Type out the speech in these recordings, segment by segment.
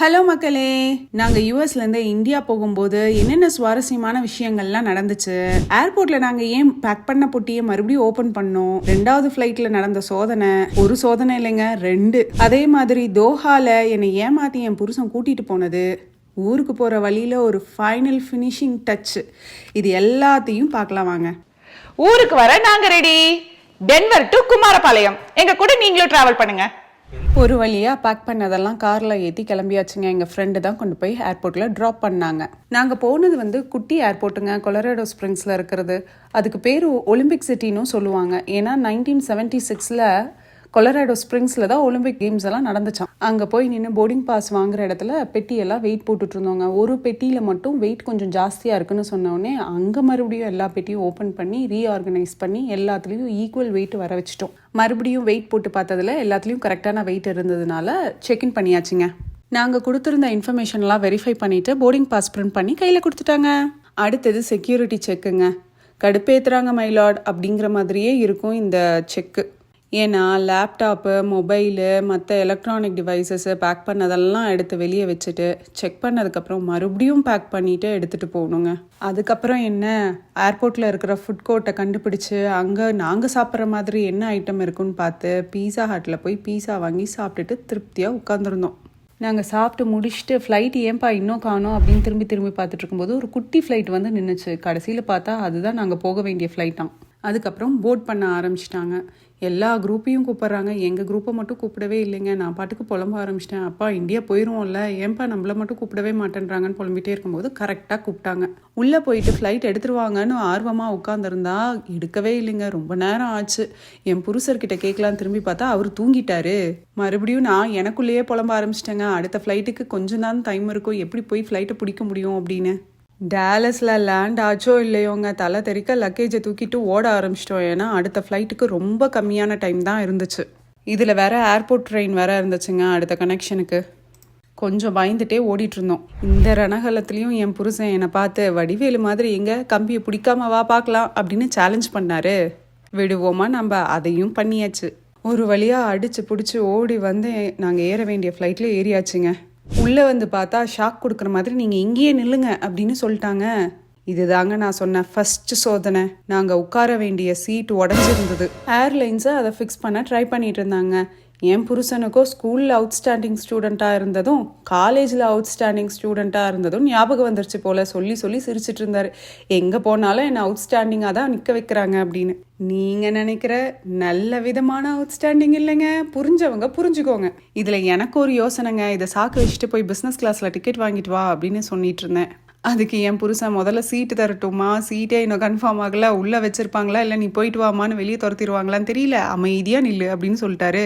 Hello மக்களே நாங்க யூஎஸ்ல இருந்து இந்தியா போகும்போது என்னென்ன சுவாரஸ்யமான விஷயங்கள்லாம் நடந்துச்சு? ஏர்போர்ட்ல நாங்க ஏன் பேக் பண்ண பொட்டியை மறுபடியும் ஓபன் பண்ணோம்? ரெண்டாவது ஃப்ளைட்டில் நடந்த சோதனை ஒரு சோதனை இல்லைங்க ரெண்டு. அதே மாதிரி தோஹால என்னை ஏமாத்தி என் புருஷன் கூட்டிட்டு போனது. ஊருக்கு போற வழியில ஒரு ஃபைனல் ஃபினிஷிங் டச் இது எல்லாத்தையும் பார்க்கலாம் வாங்க. ஊருக்கு வர நாங்க ரெடி டென்வர் டு குமாரபாளையம். எங்க கூட நீங்களும் டிராவல் பண்ணுங்க. ஒரு வழியாக பேக் பண்ணதெல்லாம் காரில் ஏற்றி கிளம்பியாச்சுங்க. எங்கள் ஃப்ரெண்டு தான் கொண்டு போய் ஏர்போர்ட்டில் ட்ராப் பண்ணாங்க. நாங்கள் போனது வந்து குட்டி ஏர்போர்ட்டுங்க கொலராடோ ஸ்ப்ரிங்ஸில் இருக்கிறது. அதுக்கு பேர் ஒலிம்பிக் சிட்டின்னு சொல்லுவாங்க. ஏன்னா நைன்டீன் செவன்டி சிக்ஸில் கொலராடோ ஸ்ப்ரிங்ஸில் தான் ஒலிம்பிக் கேம்ஸ் எல்லாம் நடந்துச்சான் அங்கே போய் நின்று போர்டிங் பாஸ் வாங்குற இடத்துல பெட்டியெல்லாம் வெயிட் போட்டுட்டு இருந்தோங்க ஒரு பெட்டியில் மட்டும் வெயிட் கொஞ்சம் ஜாஸ்தியாக இருக்குன்னு சொன்னோடனே அங்கே மறுபடியும் எல்லா பெட்டியும் ஓப்பன் பண்ணி ரீஆர்கனைஸ் பண்ணி எல்லாத்துலேயும் ஈக்குவல் வெயிட் வர வச்சிட்டோம். மறுபடியும் வெயிட் போட்டு பார்த்ததுல எல்லாத்துலேயும் கரெக்டான வெயிட் இருந்ததுனால செக்இன் பண்ணியாச்சுங்க. நாங்கள் கொடுத்துருந்த இன்ஃபர்மேஷன்லாம் வெரிஃபை பண்ணிவிட்டு போர்டிங் பாஸ் பிரிண்ட் பண்ணி கையில் கொடுத்துட்டாங்க. அடுத்தது செக்யூரிட்டி செக்குங்க கடுப்பேத்துறாங்க மைலாட் அப்படிங்கிற மாதிரியே இருக்கும் இந்த செக்கு ஏன்னா லேப்டாப்பு மொபைலு மற்ற எலக்ட்ரானிக் டிவைசஸ்ஸு பேக் பண்ணதெல்லாம் எடுத்து வெளியே வச்சுட்டு செக் பண்ணதுக்கப்புறம் மறுபடியும் பேக் பண்ணிவிட்டு எடுத்துகிட்டு போகணுங்க. அதுக்கப்புறம் என்ன? ஏர்போர்ட்டில் இருக்கிற ஃபுட் கோர்ட்டை கண்டுபிடிச்சு அங்கே நாங்கள் சாப்பிட்ற மாதிரி என்ன ஐட்டம் இருக்குன்னு பார்த்து பீஸா ஹட்டில் போய் பீஸா வாங்கி சாப்பிட்டுட்டு திருப்தியாக உட்காந்துருந்தோம் நாங்கள் சாப்பிட்டு முடிச்சுட்டு ஃப்ளைட் ஏன்பா இன்னும் காணோம் அப்படின்னு திரும்பி திரும்பி பார்த்துட்டு இருக்கும்போது ஒரு குட்டி ஃப்ளைட் வந்து நின்றுச்சு கடைசியில் பார்த்தா அதுதான் நாங்கள் போக வேண்டிய ஃப்ளைட்டாம் அதுக்கப்புறம் போட் பண்ண ஆரம்பிச்சிட்டாங்க. எல்லா குரூப்பையும் கூப்பிட்றாங்க. எங்கள் குரூப்பை மட்டும் கூப்பிடவே இல்லைங்க. நான் பாட்டுக்கு புலம்ப ஆரம்பிச்சிட்டேன். அப்பா இந்தியா போயிடுவோம்ல ஏன்பா நம்மள மட்டும் கூப்பிடவே மாட்டேன்றாங்கன்னு புலம்பிட்டே இருக்கும்போது கரெக்டாக கூப்பிட்டாங்க. உள்ளே போயிட்டு ஃப்ளைட் எடுத்துருவாங்கன்னு ஆர்வமாக உட்காந்துருந்தா எடுக்கவே இல்லைங்க. ரொம்ப நேரம் ஆச்சு. என் புருஷர்கிட்ட கேட்கலாம் திரும்பி பார்த்தா அவர் தூங்கிட்டாரு. மறுபடியும் நான் எனக்குள்ளேயே புலம்ப ஆரம்பிச்சிட்டேங்க. அடுத்த ஃப்ளைட்டுக்கு கொஞ்சம் தான் டைம் இருக்கும். எப்படி போய் ஃப்ளைட்டை பிடிக்க முடியும் அப்படின்னு. டேலஸில் லேண்ட் ஆச்சோ இல்லையோங்க? தலை தெறிக்க லக்கேஜை தூக்கிட்டு ஓட ஆரம்பிச்சிட்டோம். ஏன்னா அடுத்த ஃப்ளைட்டுக்கு ரொம்ப கம்மியான டைம் தான் இருந்துச்சு. இதில் வேற ஏர்போர்ட் ட்ரெயின் வேற இருந்துச்சுங்க அடுத்த கனெக்ஷனுக்கு கொஞ்சம் பயந்துட்டே ஓடிட்டு இருந்தோம். இந்த ரணகலத்துலேயும் என் புருஷன் என்னை பார்த்து வடிவேலு மாதிரி எங்க? கம்பியை பிடிக்காம வா பார்க்கலாம் அப்படின்னு சேலஞ்ச் பண்ணாரு. விடுவோமா நம்ம? அதையும் பண்ணியாச்சு. ஒரு வழியாக அடித்து பிடிச்சி ஓடி வந்து நாங்கள் ஏற வேண்டிய ஃப்ளைட்டில் ஏறியாச்சுங்க. உள்ளே வந்து பார்த்தா ஷாக் கொடுக்குற மாதிரி நீங்கள் இங்கேயே நில்லுங்க அப்படின்னு சொல்லிட்டாங்க. இதுதாங்க நான் சொன்ன ஃபர்ஸ்ட் சோதனை. நாங்கள் உட்கார வேண்டிய சீட் உடஞ்சிருந்தது. ஏர்லைன்ஸை அதை ஃபிக்ஸ் பண்ண ட்ரை பண்ணிட்டு இருந்தாங்க. என் புருஷனுக்கோ ஸ்கூலில் அவுட்ஸ்டாண்டிங் ஸ்டூடெண்ட்டாக இருந்ததும் காலேஜில் அவுட்ஸ்டாண்டிங் ஸ்டூடெண்ட்டாக இருந்ததும் ஞாபகம் வந்துருச்சு போல. சொல்லி சொல்லி சிரிச்சிட்டு இருந்தார். எங்கே போனாலும் என்னை அவுட்ஸ்டாண்டிங்காக தான் நிற்க வைக்கிறாங்க அப்படின்னு. நீங்கள் நினைக்கிற நல்ல விதமான அவுட்ஸ்டாண்டிங் இல்லைங்க. புரிஞ்சவங்க புரிஞ்சுக்கோங்க. இதில் எனக்கு ஒரு யோசனைங்க. இதை சாக்கு வச்சுட்டு போய் பிஸ்னஸ் கிளாஸில் டிக்கெட் வாங்கிட்டு வா அப்படின்னு சொல்லிட்டு இருந்தேன். அதுக்கு என் புருஷன் முதல்ல சீட்டு தரட்டுமா சீட்டே இன்னும் கன்ஃபார்ம் ஆகல. உள்ளே வச்சிருப்பாங்களா? இல்லை நீ போயிட்டு வாமான்னு வெளியே துரத்திடுவாங்களான்னு தெரியல. அமைதியாக நில்லு அப்படின்னு சொல்லிட்டாரு.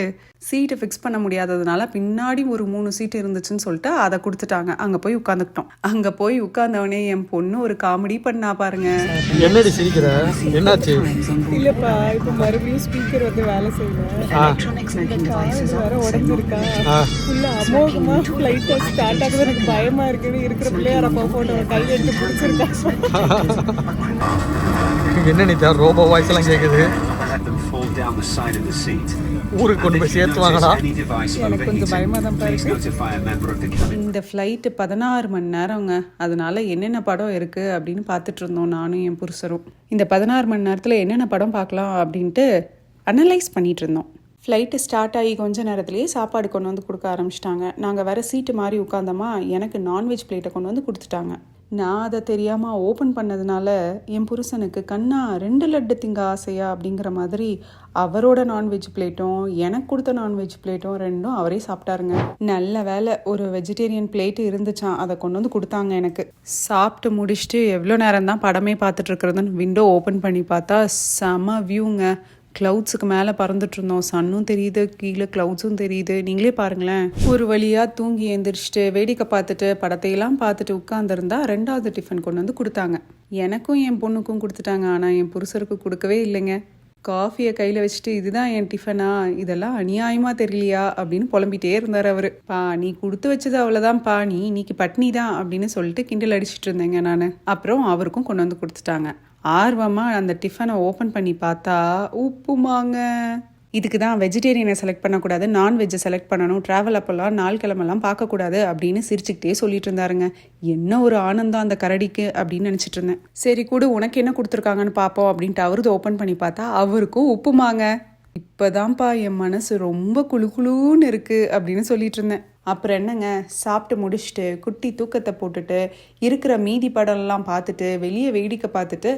சீட்டு ஃபிக்ஸ் பண்ண முடியாததுனால பின்னாடி ஒரு மூணு சீட்டு இருந்துச்சுன்னு சொல்லிட்டு அதை கொடுத்துட்டாங்க. அங்கே போய் உட்காந்துக்கிட்டோம். அங்கே போய் உட்கார்ந்தவனே என் பொண்ணு ஒரு காமெடி பண்ணா பாருங்க. என்னடி சிரிக்கிற? என்னாச்சு? இல்லப்பா இப்ப மறுபடியும் ஸ்பீக்கர் வந்து வேலை செய்யல. வேற உடஞ்சிருக்கா. ஃபுல்லா அமோகமா ஃபிளைட் ஸ்டார்ட் ஆகுது. எனக்கு பயமா இருக்குன்னு இருக்கிற பிள்ளையார போட்டோ என்ன நீ ரோபோ வாய்ஸ் எல்லாம் கேக்குது. ஊருக்கு கொண்டு போய் And if எனக்கு கொஞ்சம் பயமா தான் இந்த ஃப்ளைட்டு பதினாறு மணி நேரங்க. அதனால என்னென்ன படம் இருக்குது அப்படின்னு பார்த்துட்டு இருந்தோம் நானும் என் புருஷரும். இந்த பதினாறு மணி நேரத்தில் என்னென்ன படம் பார்க்கலாம் அப்படின்ட்டு அனலைஸ் பண்ணிட்டு இருந்தோம். ஃப்ளைட்டு ஸ்டார்ட் ஆகி கொஞ்ச நேரத்துலேயே சாப்பாடு கொண்டு வந்து கொடுக்க ஆரம்பிச்சிட்டாங்க. நாங்கள் வேறு சீட்டு மாதிரி உட்காந்தோமா எனக்கு நான்வெஜ் பிளேட்டை கொண்டு வந்து கொடுத்துட்டாங்க. நான் அதை தெரியாமல் ஓப்பன் பண்ணதுனால என் புருஷனுக்கு கண்ணா ரெண்டு லட்டு திங்க ஆசையா அப்படிங்கிற மாதிரி அவரோட நான்வெஜ் பிளேட்டும் எனக்கு கொடுத்த நான்வெஜ் பிளேட்டும் ரெண்டும் அவரே சாப்பிட்டாருங்க. நல்ல வேலை ஒரு வெஜிடேரியன் பிளேட் இருந்துச்சான் அதை கொண்டு வந்து கொடுத்தாங்க எனக்கு. சாப்பிட்டு முடிச்சுட்டு எவ்வளோ நேரம் தான் படமே பார்த்துட்டு இருக்கிறதுன்னு விண்டோ ஓப்பன் பண்ணி பார்த்தா செம வியூங்க க்ளவுட்ஸுக்கு மேலே பறந்துட்டு இருந்தோம். சன்னும் தெரியுது கீழே க்ளவுட்ஸும் தெரியுது. நீங்களே பாருங்களேன். ஒரு வழியாக தூங்கி எந்திரிச்சிட்டு வேடிக்கை பார்த்துட்டு படத்தையெல்லாம் பார்த்துட்டு உட்காந்துருந்தா ரெண்டாவது டிஃபன் கொண்டு வந்து கொடுத்தாங்க. எனக்கும் என் பொண்ணுக்கும் கொடுத்துட்டாங்க. ஆனால் என் புருஷருக்கு கொடுக்கவே இல்லைங்க. காஃபியை கையில் வச்சுட்டு இதுதான் என் டிஃபனா இதெல்லாம் அநியாயமாக தெரியலையா? அப்படின்னு புலம்பிட்டே இருந்தார் அவர். பா நீ கொடுத்து வச்சது அவ்வளோதான்ப்பா நீ இன்னைக்கு பட்னி தான். அப்படின்னு சொல்லிட்டு கிண்டல் அடிச்சிட்டு இருந்தேங்க நான். அப்புறம் அவருக்கும் கொண்டு வந்து கொடுத்துட்டாங்க. ஆர்வமாக அந்த டிஃபனை ஓப்பன் பண்ணி பார்த்தா உப்புமாங்க. இதுக்கு தான் வெஜிடேரியனை செலக்ட் பண்ணக்கூடாது நான்வெஜ்ஜை செலக்ட் பண்ணணும் ட்ராவல் அப்போல்லாம் நாள் கிழமெல்லாம் பார்க்கக்கூடாது அப்படின்னு சிரிச்சுக்கிட்டே சொல்லிட்டு இருந்தாருங்க. என்ன ஒரு ஆனந்தம் அந்த கரடிக்கு அப்படின்னு நினச்சிட்டு இருந்தேன். சரி கூட உனக்கு என்ன கொடுத்துருக்காங்கன்னு பார்ப்போம் அப்படின்ட்டு அவரது ஓப்பன் பண்ணி பார்த்தா அவருக்கும் உப்புமாங்க. இப்போதான்ப்பா என் மனசு ரொம்ப குளு குளுன்னு இருக்குது அப்படின்னு சொல்லிட்டு இருந்தேன். அப்புறம் என்னங்க? சாப்பிட்டு முடிச்சுட்டு குட்டி தூக்கத்தை போட்டுட்டு இருக்கிற மீதி படம்லாம் பார்த்துட்டு வெளியே வேடிக்கை பார்த்துட்டு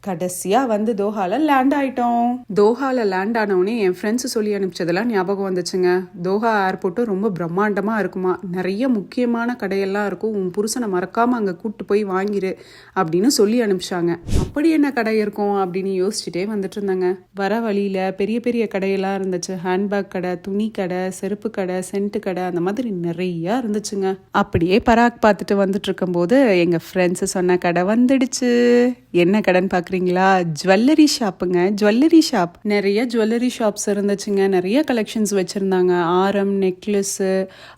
கடைசியாக வந்து தோஹால லேண்ட் ஆயிட்டோம். தோஹால லேண்ட் ஆனவுடனே என் ஃப்ரெண்ட்ஸ் சொல்லி அனுப்பிச்சதெல்லாம் ஞாபகம் வந்துச்சுங்க. தோஹா ஏர்போர்ட்டும் ரொம்ப பிரம்மாண்டமாக இருக்குமா? நிறைய முக்கியமான கடையெல்லாம் இருக்கும். உன் புருஷனை மறக்காமல் அங்கே கூட்டு போய் வாங்கிரு அப்படின்னு சொல்லி அனுப்பிச்சாங்க. அப்படி என்ன கடை இருக்கும் அப்படின்னு யோசிச்சுட்டே வந்துட்டு இருந்தாங்க. வர வழியில் பெரிய பெரிய கடையெல்லாம் இருந்துச்சு. ஹேண்ட்பேக் கடை துணி கடை செருப்பு கடை சென்ட்டு கடை அந்த மாதிரி நிறைய இருந்துச்சுங்க. அப்படியே பராக் பார்த்துட்டு வந்துட்டு இருக்கும்போது எங்கள் ஃப்ரெண்ட்ஸு சொன்ன கடை வந்துடுச்சு. என்ன கடைன்னு பார்க்குறீங்களா ஜுவல்லரி ஷாப்புங்க ஜுவல்லரி ஷாப் நிறைய ஜுவல்லரி ஷாப்ஸ் இருந்துச்சுங்க. நிறைய கலெக்ஷன்ஸ் வச்சுருந்தாங்க. ஆரம் நெக்லஸ்ஸு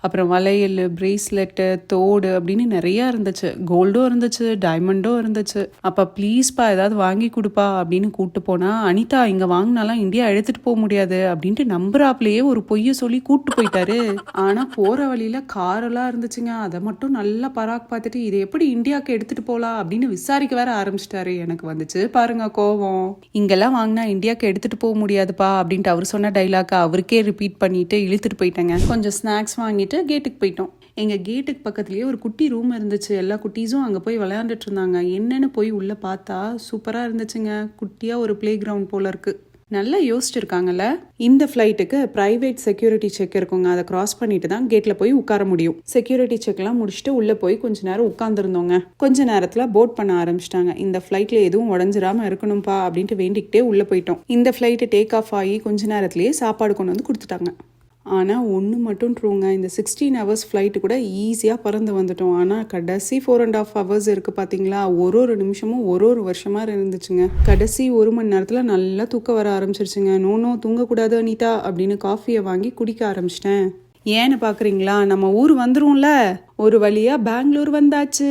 அப்புறம் வளையல் ப்ரேஸ்லெட்டு தோடு அப்படின்னு நிறைய இருந்துச்சு. கோல்டும் இருந்துச்சு. டைமண்டும் இருந்துச்சு. அப்போ ப்ளீஸ்ப்பா ஏதாவது வாங்கி கொடுப்பா அப்படின்னு கூப்பிட்டு போனால் அனிதா இங்கே வாங்கினாலாம் இந்தியா எடுத்துகிட்டு போக முடியாது அப்படின்ட்டு நம்புறாப்லேயே ஒரு பொய்யை சொல்லி கூப்பிட்டு போயிட்டாரு. ஆனால் போகிற வழியில் காரெல்லாம் இருந்துச்சுங்க. அதை மட்டும் நல்லா பராக் பார்த்துட்டு இதை எப்படி இந்தியாவுக்கு எடுத்துகிட்டு போகலாம் அப்படின்னு விசாரிக்க வேற ஆரம்பிச்சிட்டாரு. எனக்கு வந்துச்சு. பாருங்க கோவம். இங்கெல்லாம் வாங்கினா இந்தியாவுக்கு எடுத்துகிட்டு போக முடியாதுப்பா அப்படின்ட்டு அவர் சொன்ன டைலாக்கை அவருக்கே ரிப்பீட் பண்ணிட்டு இழுத்துட்டு போயிட்டேங்க. கொஞ்சம் ஸ்நாக்ஸ் வாங்கிட்டு கேட்டுக்கு போயிட்டோம். எங்கள் கேட்டுக்கு பக்கத்துலேயே ஒரு குட்டி ரூம் இருந்துச்சு. எல்லா குட்டீஸும் அங்கே போய் விளையாண்டுட்டு இருந்தாங்க. என்னன்னு போய் உள்ளே பார்த்தா சூப்பராக இருந்துச்சுங்க. குட்டியாக ஒரு ப்ளே கிரவுண்ட் போல இருக்கு. நல்லா யோசிச்சிருக்காங்கல்ல? இந்த ஃப்ளைட்டுக்கு ப்ரைவேட் செக்யூரிட்டி செக் இருக்குங்க. அதை கிராஸ் பண்ணிட்டு தான் கேட்டில் போய் உட்கார முடியும். செக்யூரிட்டி செக்லாம் முடிச்சுட்டு உள்ளே போய் கொஞ்ச நேரம் உட்காந்துருந்தோங்க கொஞ்ச நேரத்தில் போட் பண்ண ஆரம்பிச்சிட்டாங்க. இந்த ஃப்ளைட்டில் எதுவும் உடஞ்சிராம இருக்கணும்ப்பா அப்படின்ட்டு வேண்டிக்கிட்டே உள்ளே போயிட்டோம். இந்த ஃப்ளைட்டு டேக் ஆஃப் ஆகி கொஞ்ச நேரத்திலேயே சாப்பாடு கொண்டு வந்து கொடுத்துட்டாங்க. ஆனால் ஒன்று மட்டும் ட்ரூங்க இந்த சிக்ஸ்டீன் ஹவர்ஸ் ஃப்ளைட்டு கூட ஈஸியாக பறந்து வந்துட்டோம். ஆனால் கடைசி ஃபோர் அண்ட் ஆஃப் ஹவர்ஸ் இருக்குது பார்த்தீங்களா ஒரு ஒரு நிமிஷமும் ஒரு ஒரு வருஷமாக இருந்துச்சுங்க. கடைசி ஒரு மணி நேரத்தில் நல்லா தூக்கம் வர ஆரம்பிச்சிருச்சுங்க. நோ நோ தூங்கக்கூடாது அனிதா அப்படின்னு காஃபியை வாங்கி குடிக்க ஆரம்பிச்சிட்டேன். ஏன்னு பார்க்குறீங்களா நம்ம ஊர் வந்துரும்ல. ஒரு வழியாக பெங்களூர் வந்தாச்சு.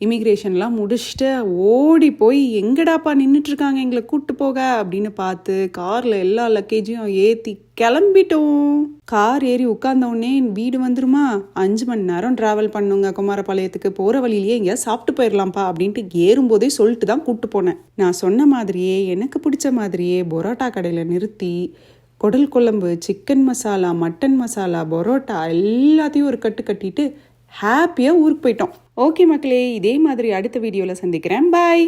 இமிக்ரேஷன்லாம் முடிச்சுட்டு ஓடி போய் எங்கடாப்பா நின்றுட்டுருக்காங்க எங்களை கூப்பிட்டு போக அப்படின்னு பார்த்து காரில் எல்லா லக்கேஜையும் ஏற்றி கிளம்பிட்டோம். கார் ஏறி உட்கார்ந்த வீடு வந்துருமா? அஞ்சு மணி நேரம் ட்ராவல் பண்ணுங்க குமாரபாளையத்துக்கு போகிற வழியிலேயே எங்கேயா சாப்பிட்டு போயிடலாம்ப்பா அப்படின்ட்டு ஏறும்போதே சொல்லிட்டு தான் கூப்பிட்டு போனேன். நான் சொன்ன மாதிரியே எனக்கு பிடிச்ச மாதிரியே பொரோட்டா கடையில் நிறுத்தி குடல் குழம்பு சிக்கன் மசாலா மட்டன் மசாலா பரோட்டா எல்லாத்தையும் ஒரு கட்டு கட்டிட்டு ஹாப்பியாக ஊருக்கு போயிட்டோம். ஓகே மக்களே இதே மாதிரி அடுத்த வீடியோவில் சந்திக்கிறேன். பாய்